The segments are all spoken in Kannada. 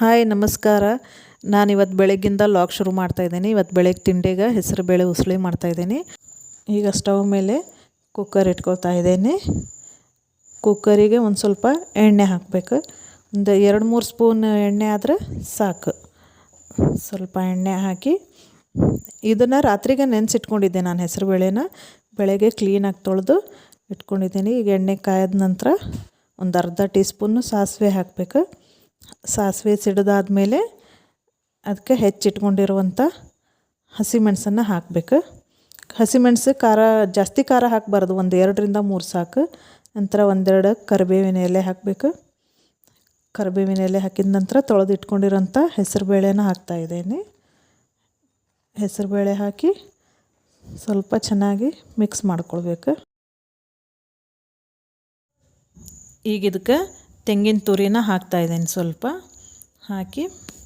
ಹಾಯ್, ನಮಸ್ಕಾರ. ನಾನು ಇವತ್ತು ಬೆಳಗ್ಗಿಂದ ಲಾಕ್ ಶುರು ಮಾಡ್ತಾ ಇದ್ದೀನಿ. ಇವತ್ತು ಬೆಳಗ್ಗೆ ತಿಂಡಿಗೆ ಹೆಸರು, ಬೇಳೆ ಮಾಡ್ತಾ ಮಾಡ್ತಾಯಿದ್ದೀನಿ ಈಗ ಸ್ಟವ್ ಮೇಲೆ ಕುಕ್ಕರ್ ಇಟ್ಕೊಳ್ತಾ ಇದ್ದೀನಿ. ಕುಕ್ಕರಿಗೆ ಒಂದು ಸ್ವಲ್ಪ ಎಣ್ಣೆ ಹಾಕಬೇಕು. ಒಂದು ಎರಡು, ಮೂರು ಸ್ಪೂನ್ ಎಣ್ಣೆ ಆದರೆ ಸಾಕು. ಸ್ವಲ್ಪ ಎಣ್ಣೆ ಹಾಕಿ ಇದನ್ನು ರಾತ್ರಿಗೆ ನೆನೆಸಿಟ್ಕೊಂಡಿದ್ದೆ ನಾನು ಹೆಸರು, ಬೇಳೆನ. ಬೆಳಗ್ಗೆ ಕ್ಲೀನಾಗಿ ತೊಳೆದು ಇಟ್ಕೊಂಡಿದ್ದೀನಿ. ಈಗ ಎಣ್ಣೆ ಕಾಯದ ನಂತರ ಒಂದು ಅರ್ಧ ಟೀ ಸ್ಪೂನು ಸಾಸಿವೆ ಹಾಕಬೇಕು. ಸಾಸಿವೆ ಸಿಡಿದಾದ್ಮೇಲೆ ಅದಕ್ಕೆ ಹೆಚ್ಚಿಟ್ಕೊಂಡಿರುವಂಥ ಹಸಿಮೆಣಸನ್ನು ಹಾಕಬೇಕು. ಹಸಿಮೆಣಸು ಖಾರ, ಜಾಸ್ತಿ ಖಾರ ಹಾಕಬಾರ್ದು, ಒಂದು ಎರಡರಿಂದ ಮೂರು ಸಾಕು. ನಂತರ ಒಂದೆರಡು ಕರಿಬೇವಿನ ಎಲೆ ಹಾಕಬೇಕು. ಕರಿಬೇವಿನ ಎಲೆ ಹಾಕಿದ ನಂತರ ತೊಳೆದು ಇಟ್ಕೊಂಡಿರೋಂಥ ಹೆಸರುಬೇಳೆನ ಹಾಕ್ತಾಯಿದ್ದೀನಿ ಹೆಸರುಬೇಳೆ ಹಾಕಿ ಸ್ವಲ್ಪ ಚೆನ್ನಾಗಿ ಮಿಕ್ಸ್ ಮಾಡ್ಕೊಳ್ಬೇಕು. ಈಗ ಇದಕ್ಕೆ ತೆಂಗಿನ ತುರಿನ ಹಾಕ್ತಾಯಿದ್ದೀನಿ ಸ್ವಲ್ಪ. ಹಾಕಿ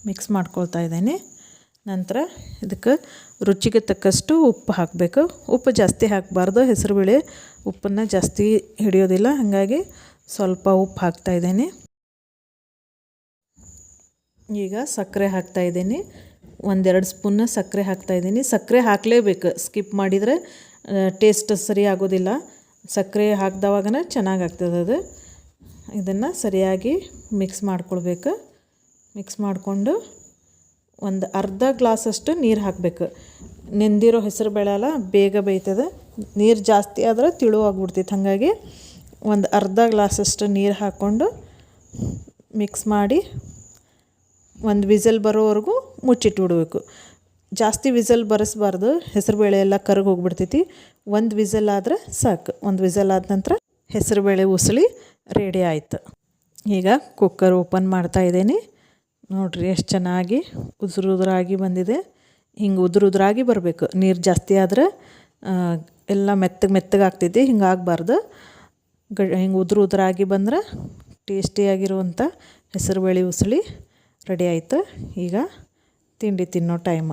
ಮಿಕ್ಸ್ ಮಾಡ್ಕೊಳ್ತಾ ಇದ್ದೀನಿ. ನಂತರ ಇದಕ್ಕೆ ರುಚಿಗೆ ತಕ್ಕಷ್ಟು ಉಪ್ಪು ಹಾಕಬೇಕು. ಉಪ್ಪು ಜಾಸ್ತಿ ಹಾಕಬಾರ್ದು. ಹೆಸರುಬೇಳೆ ಉಪ್ಪನ್ನು ಜಾಸ್ತಿ ಹಿಡಿಯೋದಿಲ್ಲ. ಹಾಗಾಗಿ ಸ್ವಲ್ಪ ಉಪ್ಪು ಹಾಕ್ತಾಯಿದ್ದೀನಿ ಈಗ ಸಕ್ಕರೆ ಹಾಕ್ತಾಯಿದ್ದೀನಿ ಒಂದೆರಡು ಸ್ಪೂನ್ ಸಕ್ಕರೆ ಹಾಕ್ತಾಯಿದ್ದೀನಿ ಸಕ್ಕರೆ ಹಾಕಲೇಬೇಕು. ಸ್ಕಿಪ್ ಮಾಡಿದರೆ ಟೇಸ್ಟ್ ಸರಿ ಆಗೋದಿಲ್ಲ. ಸಕ್ಕರೆ ಹಾಕ್ದವಾಗನೇ ಚೆನ್ನಾಗಿ ಆಗ್ತದೆ ಅದು. ಇದನ್ನು ಸರಿಯಾಗಿ ಮಿಕ್ಸ್ ಮಾಡ್ಕೊಳ್ಬೇಕು. ಮಿಕ್ಸ್ ಮಾಡಿಕೊಂಡು ಒಂದು ಅರ್ಧ ಗ್ಲಾಸಷ್ಟು ನೀರು ಹಾಕಬೇಕು. ನೆಂದಿರೋ ಹೆಸರು ಬೇಳೆ ಅಲ್ಲ ಬೇಗ ಬೇಯ್ತದೆ. ನೀರು ಜಾಸ್ತಿ ಆದ್ರೆ ತಿಳು ಆಗ್ಬಿಡ್ತೈತೆ. ಹಾಗಾಗಿ ಒಂದು ಅರ್ಧ ಗ್ಲಾಸಷ್ಟು ನೀರು ಹಾಕ್ಕೊಂಡು ಮಿಕ್ಸ್ ಮಾಡಿ ಒಂದು ವಿಸಲ್ ಬರೋವರೆಗೂ ಮುಚ್ಚಿಟ್ಬಿಡ್ಬೇಕು ಜಾಸ್ತಿ ವಿಸಲ್ ಬರೆಸ್ಬಾರ್ದು. ಹೆಸರುಬೇಳೆ ಎಲ್ಲ ಕರಗೋಗ್ಬಿಡ್ತೈತಿ ಒಂದು ವಿಸಲ್ ಆದರೆ ಸಾಕು. ಒಂದು ವಿಸಲ್ ಆದ ನಂತರ ಹೆಸರುಬೇಳೆ ಉಸುಳಿ ರೆಡಿ ಆಯಿತು. ಈಗ ಕುಕ್ಕರ್ ಓಪನ್ ಮಾಡ್ತಾ ಇದ್ದೀನಿ. ನೋಡಿರಿ ಎಷ್ಟು ಚೆನ್ನಾಗಿ ಉದುರು ಉದುರಾಗಿ ಬಂದಿದೆ. ಹಿಂಗೆ ಉದುರು ಉದುರಾಗಿ ಬರಬೇಕು. ನೀರು ಜಾಸ್ತಿ ಆದರೆ ಎಲ್ಲ ಮೆತ್ತಗೆ ಮೆತ್ತಗೆ ಆಗ್ತೈತಿ ಹಿಂಗೆ ಆಗಬಾರ್ದು. ಗ ಹಿಂಗೆ ಉದುರು ಉದುರಾಗಿ ಬಂದ್ರೆ ಟೇಸ್ಟಿಯಾಗಿರುವಂಥ ಹೆಸರುಬೇಳೆ ಉಸಳಿ ರೆಡಿ ಆಯಿತು. ಈಗ ತಿಂಡಿ ತಿನ್ನೋ ಟೈಮ್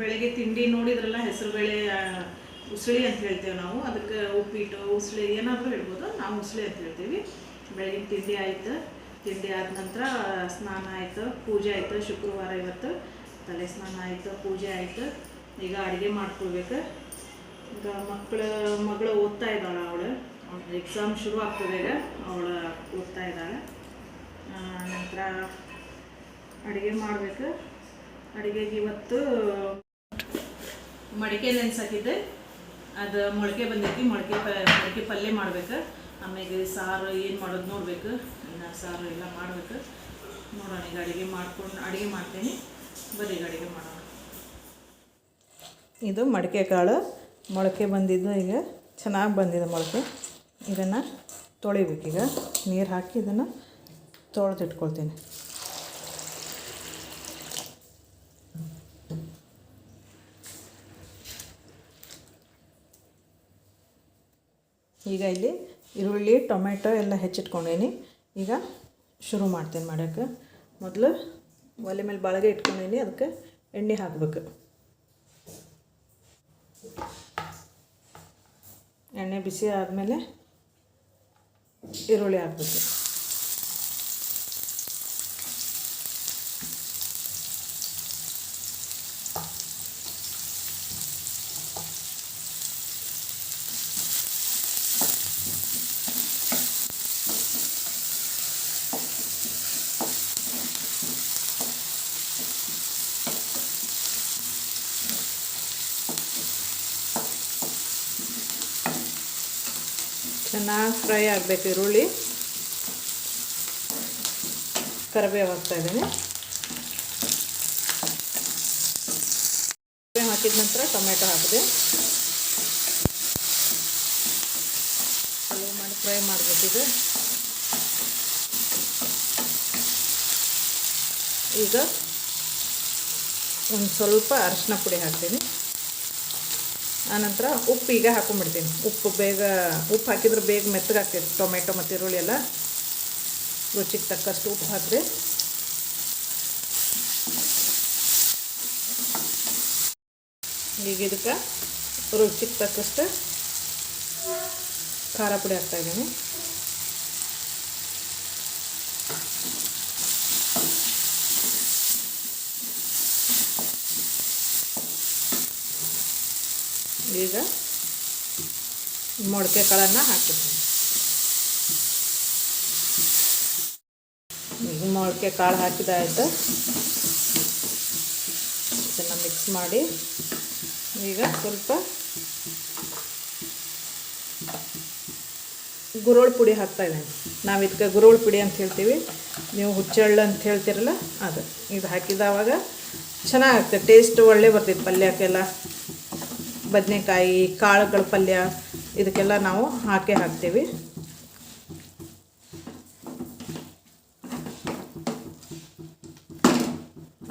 ಬೆಳಗ್ಗೆ ತಿಂಡಿ ನೋಡಿದ್ರಲ್ಲ ಹೆಸರುಬೇಳೆ ಉಸಳಿ ಅಂತ ಹೇಳ್ತೇವೆ ನಾವು. ಅದಕ್ಕೆ ಉಪ್ಪಿಟ್ಟು ಉಸಳಿ ಏನಾದರೂ ಹೇಳ್ಬೋದು. ನಾವು ಉಸಳಿ ಅಂತ ಹೇಳ್ತೀವಿ. ಬೆಳಗಿನ ತಿಂಡಿ ಆಯಿತು. ತಿಂಡಿ ಆದ ನಂತರ ಸ್ನಾನ ಆಯಿತು. ಪೂಜೆ ಆಯಿತು. ಶುಕ್ರವಾರ ಇವತ್ತು ತಲೆ ಸ್ನಾನ ಆಯಿತು. ಪೂಜೆ ಆಯಿತು. ಈಗ ಅಡುಗೆ ಮಾಡ್ಕೊಳ್ಬೇಕು. ಈಗ ಮಕ್ಕಳು, ಮಗಳು ಓದ್ತಾ ಇದ್ದಾಳೆ ಅವಳು. ಎಕ್ಸಾಮ್ ಶುರು ಆಗ್ತದೆ ಈಗ. ಅವಳು ಓದ್ತಾ ಇದ್ದಾಳೆ. ನಂತರ ಅಡುಗೆ ಮಾಡಬೇಕು. ಅಡುಗೆಗೆ ಇವತ್ತು ಮಡಿಕೆ ನೆನ್ಸಾಕಿದ್ದೆ. ಅದು ಮೊಳಕೆ ಬಂದೈತಿ, ಮೊಳಕೆ ಪ, ಮೊಳಕೆ ಪಲ್ಯ ಮಾಡ್ಬೇಕು. ಆಮೇಲೆ ಸಾರು ಏನು ಮಾಡೋದು ನೋಡಬೇಕು. ಇನ್ನು ಸಾರು ಎಲ್ಲ ಮಾಡ್ಬೇಕು. ನೋಡೋಣ, ಈಗ ಅಡುಗೆ ಮಾಡ್ಕೊಂಡು, ಅಡುಗೆ ಮಾಡ್ತೀನಿ. ಬರೀ ಈಗ ಅಡುಗೆ ಮಾಡೋಣ. ಇದು ಮಡಿಕೆ ಕಾಳು. ಮೊಳಕೆ ಬಂದಿದ್ದು ಈಗ ಚೆನ್ನಾಗಿ ಬಂದಿದೆ ಮೊಳಕೆ. ಇದನ್ನು ತೊಳಿಬೇಕೀಗ. ನೀರು ಹಾಕಿ ಇದನ್ನು ತೊಳೆದಿಟ್ಕೊಳ್ತೀನಿ. ಈಗ ಇಲ್ಲಿ ಈರುಳ್ಳಿ, ಟೊಮೆಟೊ ಎಲ್ಲ ಹೆಚ್ಚಿಟ್ಕೊಂಡೇನಿ. ಈಗ ಶುರು ಮಾಡ್ತೇನೆ ಮಾಡೋಕ್ಕೆ. ಮೊದಲು ಒಲೆ ಮೇಲೆ ಬಾಳಿಗೆ ಇಟ್ಕೊಂಡೇನಿ, ಅದಕ್ಕೆ ಎಣ್ಣೆ ಹಾಕಬೇಕು. ಎಣ್ಣೆ ಬಿಸಿ ಆದಮೇಲೆ ಈರುಳ್ಳಿ ಹಾಕಬೇಕು. ಚೆನ್ನಾಗಿ ಫ್ರೈ ಆಗಬೇಕು ಈರುಳ್ಳಿ. ಕರಿಬೇವು ಹಾಕ್ತಾ ಇದ್ದೀನಿ. ಹಾಕಿದ ನಂತರ ಟೊಮೆಟೊ ಹಾಕಿದೆ. ಚಲೋ ಮಾಡಿ ಫ್ರೈ ಮಾಡಬೇಕಿದೆ ಈಗ ಒಂದು ಸ್ವಲ್ಪ ಅರಿಶಿನ ಪುಡಿ ಹಾಕ್ತೀನಿ. ಆನಂತರ ಉಪ್ಪು ಈಗ ಹಾಕೊಂಡ್ಬಿಡ್ತೀನಿ. ಉಪ್ಪು ಬೇಗ, ಉಪ್ಪು ಹಾಕಿದ್ರೆ ಬೇಗ ಮೆತ್ತಗಾಗ್ತೈತೆ ಟೊಮೆಟೊ ಮತ್ತು ಈರುಳ್ಳಿ ಎಲ್ಲ. ರುಚಿಗೆ ತಕ್ಕಷ್ಟು ಉಪ್ಪು ಹಾಕಿದೆ ಈಗ ಇದಕ್ಕೆ ರುಚಿಗೆ ತಕ್ಕಷ್ಟು ಖಾರ ಪುಡಿ ಹಾಕ್ತಾಯಿದ್ದೀನಿ ಈಗ ಮೊಳಕೆ ಕಾಳನ್ನು ಹಾಕಿರ್ತೀನಿ ಈಗ ಮೊಳಕೆ ಕಾಳು ಹಾಕಿದಾಯ್ತು ಇದನ್ನು ಮಿಕ್ಸ್ ಮಾಡಿ ಈಗ ಸ್ವಲ್ಪ ಗುರುಳ್ ಪುಡಿ ಹಾಕ್ತಾ ಇದ್ದೀನಿ. ನಾವು ಇದಕ್ಕೆ ಗುರುಳ್ ಪುಡಿ ಅಂತ ಹೇಳ್ತೀವಿ. ನೀವು ಹುಚ್ಚೆಳ್ಳು ಅಂತ ಹೇಳ್ತಿರಲ್ಲ ಅದು. ಇದು ಹಾಕಿದವಾಗ ಚೆನ್ನಾಗುತ್ತೆ ಟೇಸ್ಟ್ ಒಳ್ಳೆ ಬರ್ತೈತೆ ಪಲ್ಯಕ್ಕೆಲ್ಲ. ಬದನೆಕಾಯಿ, ಕಾಳುಗಳ ಪಲ್ಯ, ಇದಕ್ಕೆಲ್ಲ ನಾವು ಹಾಕೇ ಹಾಕ್ತೀವಿ.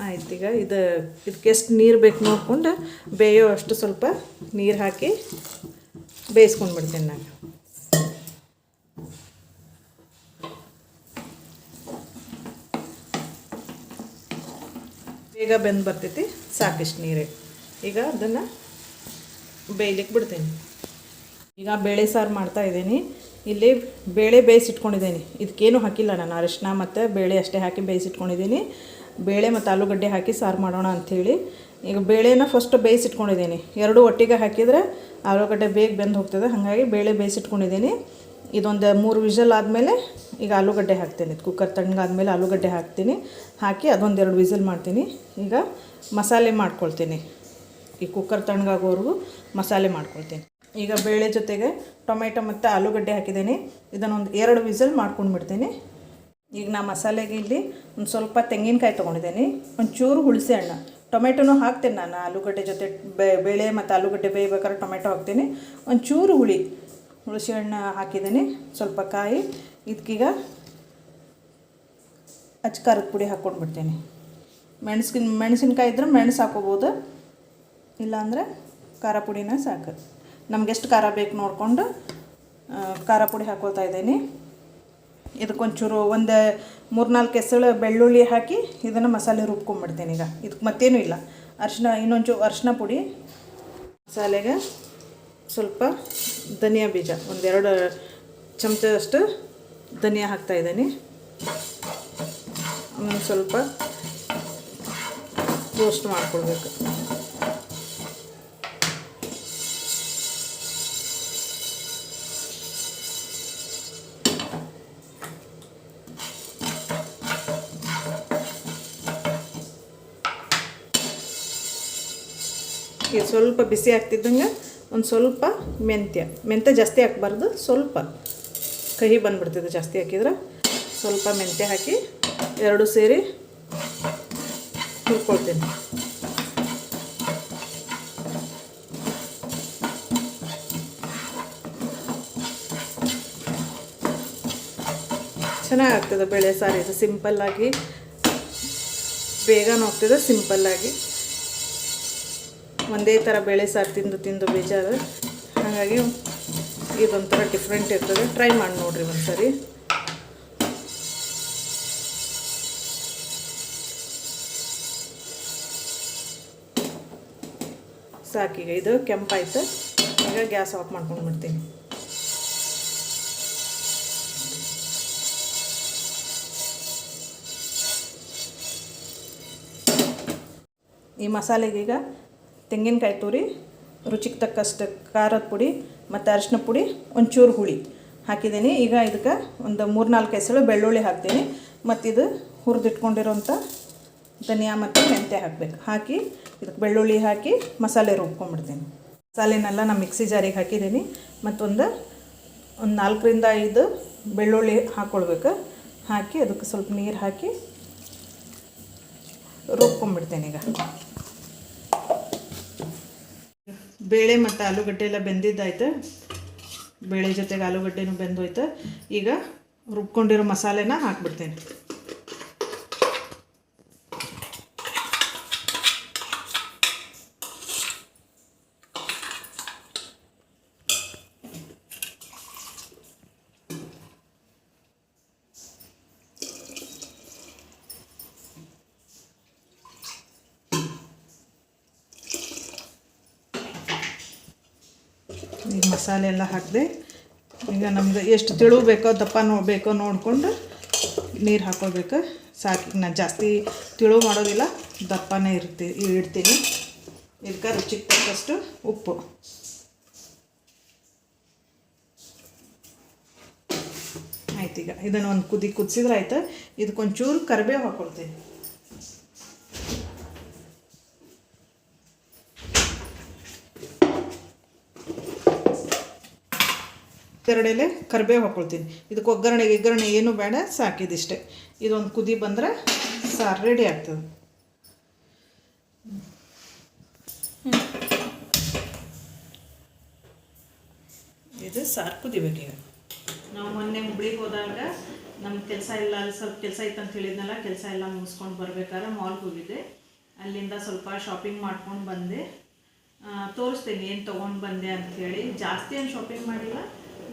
ಆಯ್ತು ಈಗ ಇದು ಇದಕ್ಕೆ ಎಷ್ಟು ನೀರು ಬೇಕು ನೋಡ್ಕೊಂಡು ಬೇಯೋ ಅಷ್ಟು ಸ್ವಲ್ಪ ನೀರು ಹಾಕಿ ಬೇಯಿಸ್ಕೊಂಡು ಬಿಡ್ತೀನಿ ನಾನು. ಬೇಗ ಬೆಂದು ಬರ್ತೈತಿ, ಸಾಕಿಷ್ಟು ನೀರೇ. ಈಗ ಅದನ್ನು ಬೇಯ್ಲಿಕ್ಕೆ ಬಿಡ್ತೀನಿ. ಈಗ ಬೇಳೆ ಸಾರು ಮಾಡ್ತಾ ಇದ್ದೀನಿ. ಇಲ್ಲಿ ಬೇಳೆ ಬೇಯಿಸಿಟ್ಕೊಂಡಿದ್ದೀನಿ. ಇದಕ್ಕೇನು ಹಾಕಿಲ್ಲ ನಾನು. ಅರಿಶಿನ ಮತ್ತು ಬೇಳೆ ಅಷ್ಟೇ ಹಾಕಿ ಬೇಯಿಸಿಟ್ಕೊಂಡಿದ್ದೀನಿ. ಬೇಳೆ ಮತ್ತು ಆಲೂಗಡ್ಡೆ ಹಾಕಿ ಸಾರು ಮಾಡೋಣ ಅಂಥೇಳಿ. ಈಗ ಬೇಳೆನ ಫಸ್ಟ್ ಬೇಯಿಸಿಟ್ಕೊಂಡಿದ್ದೀನಿ. ಎರಡು ಒಟ್ಟಿಗೆ ಹಾಕಿದರೆ ಆಲೂಗಡ್ಡೆ ಬೇಗ ಬೆಂದು ಹೋಗ್ತದೆ. ಹಾಗಾಗಿ ಬೇಳೆ ಬೇಯಿಸಿಟ್ಕೊಂಡಿದ್ದೀನಿ. ಇದೊಂದು ಮೂರು ವಿಷಲ್ ಆದಮೇಲೆ ಈಗ ಆಲೂಗಡ್ಡೆ ಹಾಕ್ತೀನಿ. ಕುಕ್ಕರ್ ತಣ್ಣಗಾದ್ಮೇಲೆ ಆಲೂಗಡ್ಡೆ ಹಾಕ್ತೀನಿ. ಹಾಕಿ ಅದೊಂದು ಎರಡು ವಿಸಲ್ ಮಾಡ್ತೀನಿ. ಈಗ ಮಸಾಲೆ ಮಾಡ್ಕೊಳ್ತೀನಿ. ಈ ಕುಕ್ಕರ್ ತಣ್ಣಗಾಗೋವರೆಗೂ ಮಸಾಲೆ ಮಾಡ್ಕೊಳ್ತೀನಿ. ಈಗ ಬೇಳೆ ಜೊತೆಗೆ ಟೊಮೆಟೊ ಮತ್ತು ಆಲೂಗಡ್ಡೆ ಹಾಕಿದ್ದೀನಿ. ಇದನ್ನೊಂದು ಎರಡು ವಿಸಲ್ ಮಾಡ್ಕೊಂಡು ಬಿಡ್ತೀನಿ. ಈಗ ನಾ ಮಸಾಲೆಗೆ ಇಲ್ಲಿ ಒಂದು ಸ್ವಲ್ಪ ತೆಂಗಿನಕಾಯಿ ತೊಗೊಂಡಿದ್ದೀನಿ. ಒಂಚೂರು ಹುಣಸೆ ಹಣ್ಣು ಟೊಮೆಟೊನೂ ಹಾಕ್ತೀನಿ ನಾನು. ಆಲೂಗಡ್ಡೆ ಜೊತೆ ಬೇಳೆ ಮತ್ತು ಆಲೂಗಡ್ಡೆ ಬೇಯಬೇಕಾದ್ರೆ ಟೊಮೆಟೊ ಹಾಕ್ತೀನಿ. ಒಂಚೂರು ಹುಳಿ ಹುಣಸೆ ಹಣ್ಣು ಹಾಕಿದ್ದೀನಿ. ಸ್ವಲ್ಪ ಕಾಯಿ ಇದಕ್ಕೀಗ ಅಚ್ಕಾರದ ಪುಡಿ ಹಾಕ್ಕೊಂಡು ಬಿಡ್ತೀನಿ. ಮೆಣಸಿನ, ಮೆಣಸಿನ್ಕಾಯಿ ಇದ್ರೆ ಮೆಣಸು ಹಾಕೋಬೋದು ಇಲ್ಲಾಂದರೆ ಖಾರ ಪುಡಿನ ಸಾಕು. ನಮಗೆಷ್ಟು ಖಾರ ಬೇಕು ನೋಡಿಕೊಂಡು ಖಾರ ಪುಡಿ ಹಾಕೋತಾ ಇದ್ದೀನಿ. ಇದಕ್ಕೊಂಚೂರು ಒಂದು ಮೂರ್ನಾಲ್ಕು ಎಸಳು ಬೆಳ್ಳುಳ್ಳಿ ಹಾಕಿ ಇದನ್ನು ಮಸಾಲೆ ರುಬ್ಕೊಂಡ್ಬಿಡ್ತೀನಿ ಈಗ. ಇದಕ್ಕೆ ಮತ್ತೇನೂ ಇಲ್ಲ. ಅರಿಶಿನ ಇನ್ನೊಂಚೂರು ಅರಿಶಿನ ಪುಡಿ, ಮಸಾಲೆಗೆ ಸ್ವಲ್ಪ ಧನಿಯಾ ಬೀಜ, ಒಂದೆರಡು ಚಮಚದಷ್ಟು ಧನಿಯಾ ಹಾಕ್ತಾಯಿದ್ದೀನಿ ಆಮೇಲೆ ಸ್ವಲ್ಪ ರೋಸ್ಟ್ ಮಾಡ್ಕೊಳ್ಬೇಕು. ಸ್ವಲ್ಪ ಬಿಸಿ ಆಗ್ತಿದ್ದಂಗೆ ಒಂದು ಸ್ವಲ್ಪ ಮೆಂತ್ಯ. ಮೆಂತ್ಯ ಜಾಸ್ತಿ ಹಾಕ್ಬಾರ್ದು, ಸ್ವಲ್ಪ ಕಹಿ ಬಂದುಬಿಡ್ತಿದ್ದು ಜಾಸ್ತಿ ಹಾಕಿದ್ರೆ. ಸ್ವಲ್ಪ ಮೆಂತ್ಯ ಹಾಕಿ ಎರಡು ಸೇರಿ ಹುರ್ಕೊಳ್ತೀನಿ. ಚೆನ್ನಾಗಾಗ್ತದೆ ಬೆಳೆ ಸಾರು ಇದು. ಸಿಂಪಲ್ಲಾಗಿ ಬೇಗನೂ ಹೋಗ್ತದೆ ಸಿಂಪಲ್ಲಾಗಿ ಒಂದೇ ಥರ ಬೇಳೆ ಸಾರು ತಿಂದು ತಿಂದು ಬೇಜಾರು. ಹಾಗಾಗಿ ಇದೊಂಥರ ಡಿಫ್ರೆಂಟ್ ಇರ್ತದೆ. ಟ್ರೈ ಮಾಡಿ ನೋಡಿರಿ ಒಂದು ಸರಿ ಸಾಕೀಗ ಇದು ಕೆಂಪಾಯ್ತು. ಈಗ ಗ್ಯಾಸ್ ಆಫ್ ಮಾಡ್ಕೊಂಡು ಬಿಡ್ತೀನಿ. ಈ ಮಸಾಲೆಗೀಗ ತೆಂಗಿನಕಾಯಿ ತುರಿ, ರುಚಿಗೆ ತಕ್ಕಷ್ಟು ಖಾರದ ಪುಡಿ ಮತ್ತು ಅರಿಶಿನ ಪುಡಿ, ಒಂಚೂರು ಹುಳಿ ಹಾಕಿದ್ದೀನಿ. ಈಗ ಇದಕ್ಕೆ ಒಂದು ಮೂರು ನಾಲ್ಕು ಹೆಸರು ಬೆಳ್ಳುಳ್ಳಿ ಹಾಕ್ತೀನಿ. ಮತ್ತು ಇದು ಹುರಿದಿಟ್ಕೊಂಡಿರೋಂಥ ಧನಿಯಾ ಮತ್ತು ಮೆಂತ್ಯ ಹಾಕಬೇಕು. ಹಾಕಿ ಇದಕ್ಕೆ ಬೆಳ್ಳುಳ್ಳಿ ಹಾಕಿ ಮಸಾಲೆ ರುಬ್ಕೊಂಡ್ಬಿಡ್ತೀನಿ. ಮಸಾಲೆನೆಲ್ಲ ನಾನು ಮಿಕ್ಸಿ ಜಾರಿಗೆ ಹಾಕಿದ್ದೀನಿ. ಮತ್ತೊಂದು ಒಂದು ನಾಲ್ಕರಿಂದ ಐದು ಬೆಳ್ಳುಳ್ಳಿ ಹಾಕ್ಕೊಳ್ಬೇಕು ಹಾಕಿ ಅದಕ್ಕೆ ಸ್ವಲ್ಪ ನೀರು ಹಾಕಿ ರುಬ್ಕೊಂಡ್ಬಿಡ್ತೇನೆ ಈಗ. ಬೇಳೆ ಮತ್ತು ಆಲೂಗಡ್ಡೆ ಎಲ್ಲ ಬೆಂದಿದ್ದಾಯ್ತು. ಬೇಳೆ ಜೊತೆಗೆ ಆಲೂಗಡ್ಡೆನೂ ಬೆಂದೋಯ್ತು. ಈಗ ರುಬ್ಕೊಂಡಿರೋ ಮಸಾಲೆನ ಹಾಕ್ಬಿಡ್ತೇನೆ. ಈಗ ಮಸಾಲೆ ಎಲ್ಲ ಹಾಕಿದೆ, ಈಗ ನಮ್ಗೆ ಎಷ್ಟು ತಿಳು ಬೇಕೋ ದಪ್ಪ ನೋ, ಬೇಕೋ ನೋಡಿಕೊಂಡು ನೀರು ಹಾಕೋಬೇಕು ಸಾಕು ನಾನು ಜಾಸ್ತಿ ತಿಳು ಮಾಡೋದಿಲ್ಲ, ದಪ್ಪನೇ ಇರ್ತೀನಿ ಇಡ್ತೀನಿ. ಇದಕ್ಕೆ ರುಚಿಗೆ ತಕ್ಕಷ್ಟು ಉಪ್ಪು. ಆಯ್ತು ಈಗ ಇದನ್ನು ಒಂದು ಕುದಿ ಕುದಿಸಿದ್ರೆ ಆಯ್ತು. ಇದಕ್ಕೊಂಚೂರು ಕರಿಬೇವು ಹಾಕ್ಕೊಳ್ತೀನಿ ಎರಡೆಲೆ ಕರಿಬೇವು ಹಾಕ್ಕೊಳ್ತೀನಿ ಇದಕ್ಕೆ ಒಗ್ಗರಣೆ ಒಗ್ಗರಣೆ ಏನು ಬೇಡ, ಸಾಕಿದಿಷ್ಟೆ. ಇದೊಂದು ಕುದಿ ಬಂದರೆ ಸಾರು ರೆಡಿ ಆಗ್ತದೆ. ಇದು ಸಾರು ಕುದಿಬೇಕು ಈಗ. ನಾವು ಮೊನ್ನೆ ಹುಬ್ಳಿಗೆ ಹೋದಾಗ ನಮ್ಮ ಕೆಲಸ ಇಲ್ಲ, ಅಲ್ಲಿ ಸ್ವಲ್ಪ ಕೆಲಸ ಇತ್ತು ಅಂತ ಹೇಳಿದ್ನಲ್ಲ, ಕೆಲಸ ಎಲ್ಲ ಮುಗಿಸ್ಕೊಂಡು ಬರ್ಬೇಕಾದ್ರೆ ಮಾಲ್ಗೆ ಹೋಗಿದ್ದೆ. ಅಲ್ಲಿಂದ ಸ್ವಲ್ಪ ಶಾಪಿಂಗ್ ಮಾಡ್ಕೊಂಡು ಬಂದೆ. ತೋರಿಸ್ತೀನಿ ಏನು ತೊಗೊಂಡು ಬಂದೆ ಅಂತ ಹೇಳಿ. ಜಾಸ್ತಿ ಏನು ಶಾಪಿಂಗ್ ಮಾಡಿಲ್ಲ.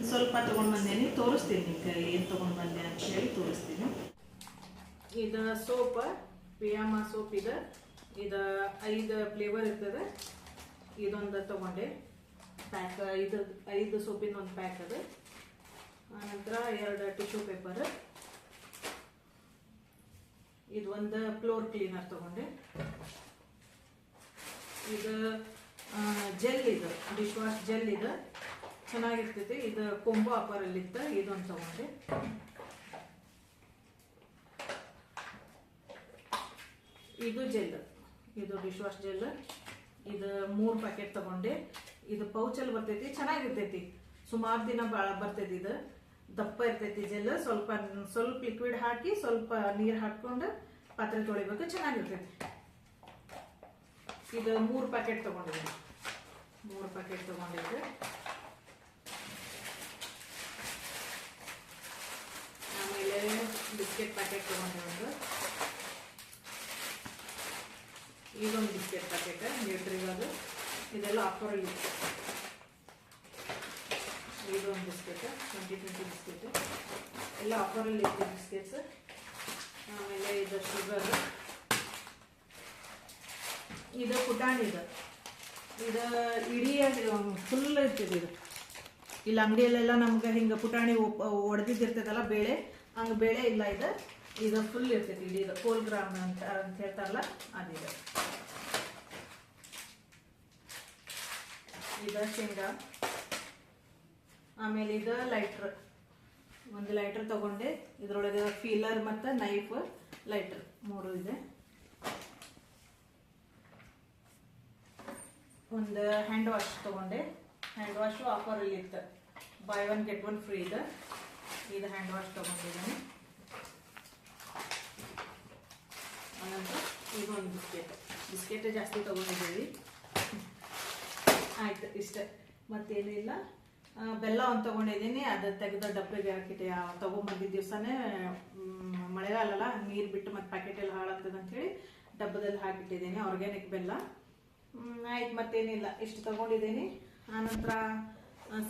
ಸ್ವಲ್ಪ ತೊಗೊಂಡು ಬಂದೇನಿ ತೋರಿಸ್ತೀನಿ ನಿಮ್ಗೆ ಏನು ತೊಗೊಂಡು ಬಂದೆ ಅಂತ ಹೇಳಿ ತೋರಿಸ್ತೀನಿ. ಇದು ಸೋಪ, ಪಿಯಾಮ ಸೋಪ್ ಇದೆ. ಇದು ಐದು ಫ್ಲೇವರ್ ಇರ್ತದೆ. ಇದೊಂದು ತಗೊಂಡೆ. ಪ್ಯಾಕ್ ಐದು ಐದು ಸೋಪಿನ ಒಂದು ಪ್ಯಾಕ್ ಅದು. ಆನಂತರ ಎರಡು ಟಿಶ್ಯೂ ಪೇಪರ್ ಇದು ಒಂದು ಫ್ಲೋರ್ ಕ್ಲೀನರ್ ತಗೊಂಡೆ. ಇದು ಜೆಲ್ ಇದು ಡಿಶ್ ವಾಶ್ ಜೆಲ್ ಇದು. ಚೆನ್ನಾಗಿರ್ತೈತಿ. ಇದು ಕೊಂಬೋ ಆಫರಲ್ಲಿತ್ತ ಇದೊಂದು ತಗೊಂಡೆ. ಇದು ಜೆಲ್ ಇದು ಡಿಶ್ ವಾಶ್ ಜೆಲ್ ಇದು ಮೂರು ಪ್ಯಾಕೆಟ್ ತಗೊಂಡೆ. ಇದು ಪೌಚಲ್ಲಿ ಬರ್ತೈತಿ. ಚೆನ್ನಾಗಿರ್ತೈತಿ. ಸುಮಾರು ದಿನ ಬರ್ತೈತಿ ಇದು. ದಪ್ಪ ಇರ್ತೈತಿ ಜೆಲ್ ಸ್ವಲ್ಪ ಸ್ವಲ್ಪ ಲಿಕ್ವಿಡ್ ಹಾಕಿ ಸ್ವಲ್ಪ ನೀರು ಹಾಕ್ಕೊಂಡು ಪಾತ್ರೆ ತೊಳಿಬೇಕು. ಚೆನ್ನಾಗಿರ್ತೈತಿ. ಇದು ಮೂರು ಪ್ಯಾಕೆಟ್ ತಗೊಂಡಿದ್ದೀನಿ. ಮೂರು ಪ್ಯಾಕೆಟ್ ತಗೊಂಡಿದ್ದೆ ಆಮೇಲೆ ಬಿಸ್ಕೆಟ್ ಪ್ಯಾಕೆಟ್ ತೊಗೊಂಡೆ ಒಂದು. ಈಗೊಂದು ಬಿಸ್ಕೆಟ್ ಪ್ಯಾಕೆಟ್ ನ್ಯೂಟ್ರಿಗದು ಇದೆಲ್ಲ ಆಫರಲ್ಲಿ ಇದೊಂದು ಬಿಸ್ಕೆಟ್ ಟ್ವೆಂಟಿ ಟ್ವೆಂಟಿ ಬಿಸ್ಕೆಟ್. ಎಲ್ಲ ಆಫರಲ್ಲಿ ಇತ್ತು ಬಿಸ್ಕೆಟ್ಸ್ ಆಮೇಲೆ ಇದು ಶುಗರ್ ಇದು ಪುಟಾಣಿ ಇದು. ಇದು ಇಡೀ ಫುಲ್ ಇರ್ತದೆ ಇದು. ಇಲ್ಲಿ ಅಂಗಡಿಯಲ್ಲೆಲ್ಲ ನಮ್ಗೆ ಹಿಂಗೆ ಪುಟಾಣಿ ಒಡೆದಿದ್ದಿರ್ತೈತಲ್ಲ ಬೇಳೆ. ಹಂಗೆ ಬೇಳೆ ಇಲ್ಲ ಇದು. ಇದು ಫುಲ್ ಇರ್ತೈತಿ ಇಡೀ ಇದು. ಕೋಲ್ ಗ್ರಾಮ್ ಅಂತ ಅಂತ ಹೇಳ್ತಾರಲ್ಲ, ಅದಿದೆ. ಇದು ಶೇಂಗಾ. ಆಮೇಲೆ ಇದು ಲೈಟ್ರ್ ಒಂದು ಲೈಟ್ರ್ ತಗೊಂಡೆ. ಇದ್ರೊಳಗೆ ಫೀಲರ್ ಮತ್ತು ನೈಫ್ ಲೈಟ್ರ್ ಮೂರು ಇದೆ. ಒಂದು ಹ್ಯಾಂಡ್ ವಾಶ್ ತಗೊಂಡೆ. ಹ್ಯಾಂಡ್ ವಾಶು ಅಲ್ಲಿ ಇತ್ತು. Buy one get one free ಇದೆ. ಇದು ಹ್ಯಾಂಡ್ ವಾಶ್ ತೊಗೊಂಡಿದ್ದೀನಿ. ಆನಂತರ ಒಂದು ಬಿಸ್ಕೆಟ್. ಬಿಸ್ಕೆಟೇ ಜಾಸ್ತಿ ತಗೊಂಡಿದ್ದೀವಿ. ಆಯ್ತು, ಇಷ್ಟೇ. ಮತ್ತೇನಿಲ್ಲ ಬೆಲ್ಲ ಒಂದು ತೊಗೊಂಡಿದ್ದೀನಿ. ಅದು ತೆಗೆದ ಡಬ್ಬಿಗೆ ಹಾಕಿಟ್ಟೆ. ತೊಗೊಂಬಂದಿದ್ದ ದಿವಸನೇ ಮಳೆಗಾಲಲ್ಲ ನೀರು ಬಿಟ್ಟು ಮತ್ತು ಪ್ಯಾಕೆಟಲ್ಲಿ ಹಾಳಾಗ್ತದೆ ಅಂಥೇಳಿ ಡಬ್ಬದಲ್ಲಿ ಹಾಕಿಟ್ಟಿದ್ದೀನಿ, ಆರ್ಗ್ಯಾನಿಕ್ ಬೆಲ್ಲ. ಆಯ್ತು, ಮತ್ತೇನಿಲ್ಲ. ಇಷ್ಟು ತೊಗೊಂಡಿದ್ದೀನಿ. ಆನಂತರ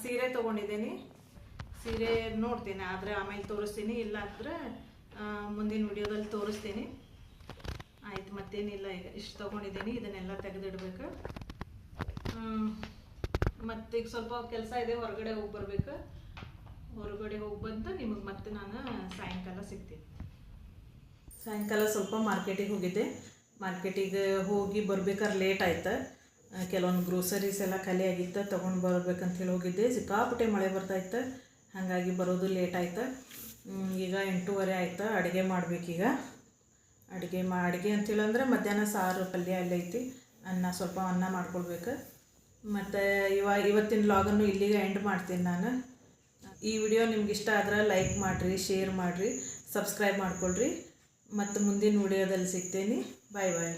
ಸೀರೆ ತೊಗೊಂಡಿದ್ದೀನಿ. ಸೀರೆ ನೋಡ್ತೀನಿ, ಆದರೆ ಆಮೇಲೆ ತೋರಿಸ್ತೀನಿ ಇಲ್ಲ ಅಂದ್ರೆ ಮುಂದಿನ ವಿಡಿಯೋದಲ್ಲಿ ತೋರಿಸ್ತೀನಿ. ಆಯ್ತು, ಮತ್ತೇನಿಲ್ಲ ಈಗ, ಇಷ್ಟು ತೊಗೊಂಡಿದ್ದೀನಿ, ಇದನ್ನೆಲ್ಲ ತೆಗೆದಿಡ್ಬೇಕು. ಮತ್ತೆ ಈಗ ಸ್ವಲ್ಪ ಕೆಲಸ ಇದೆ, ಹೊರಗಡೆ ಹೋಗಿ ಬರ್ಬೇಕು. ಹೊರಗಡೆ ಹೋಗಿ ಬಂದು ನಿಮಗೆ ಮತ್ತೆ ನಾನು ಸಾಯಂಕಾಲ ಸಿಗ್ತೀನಿ. ಸಾಯಂಕಾಲ ಸ್ವಲ್ಪ ಮಾರ್ಕೆಟಿಗೆ ಹೋಗಿದ್ದೆ. ಮಾರ್ಕೆಟಿಗೆ ಹೋಗಿ ಬರ್ಬೇಕಾದ್ರೆ ಲೇಟ್ ಆಯ್ತು. ಕೆಲವೊಂದು ಗ್ರೋಸರೀಸ್ ಎಲ್ಲ ಖಾಲಿ ಆಗಿತ್ತು, ತೊಗೊಂಡು ಬರ್ಬೇಕಂತ ಹೇಳಿ ಹೋಗಿದ್ದೆ. ಸಿಕ್ಕಾಪಟ್ಟೆ ಮಳೆ ಬರ್ತಾಯಿತ್ತು ಹಾಗಾಗಿ ಬರೋದು ಲೇಟ್ ಆಯ್ತು. ಈಗ ಎಂಟೂವರೆ ಆಯ್ತು. ಅಡುಗೆ ಮಾಡಬೇಕೀಗ ಅಡುಗೆ ಮಾ, ಅಡುಗೆ ಅಂತೇಳಂದ್ರೆ ಮಧ್ಯಾಹ್ನ ಸಾರು, ಪಲ್ಯ ಎಲ್ಲ ಐತಿ. ಅನ್ನ, ಸ್ವಲ್ಪ ಅನ್ನ ಮಾಡ್ಕೊಳ್ಬೇಕು. ಮತ್ತು ಇವ, ಇವತ್ತಿನ ಲಾಗನ್ನು ಇಲ್ಲಿಗೆ ಎಂಡ್ ಮಾಡ್ತೀನಿ ನಾನು. ಈ ವಿಡಿಯೋ ನಿಮ್ಗೆ ಇಷ್ಟ ಆದ್ರೆ ಲೈಕ್ ಮಾಡಿರಿ ಶೇರ್ ಮಾಡಿರಿ ಸಬ್ಸ್ಕ್ರೈಬ್ ಮಾಡ್ಕೊಳ್ರಿ. ಮತ್ತು ಮುಂದಿನ ವಿಡಿಯೋದಲ್ಲಿ ಸಿಗ್ತೇನೆ. ಬಾಯ್ ಬಾಯ್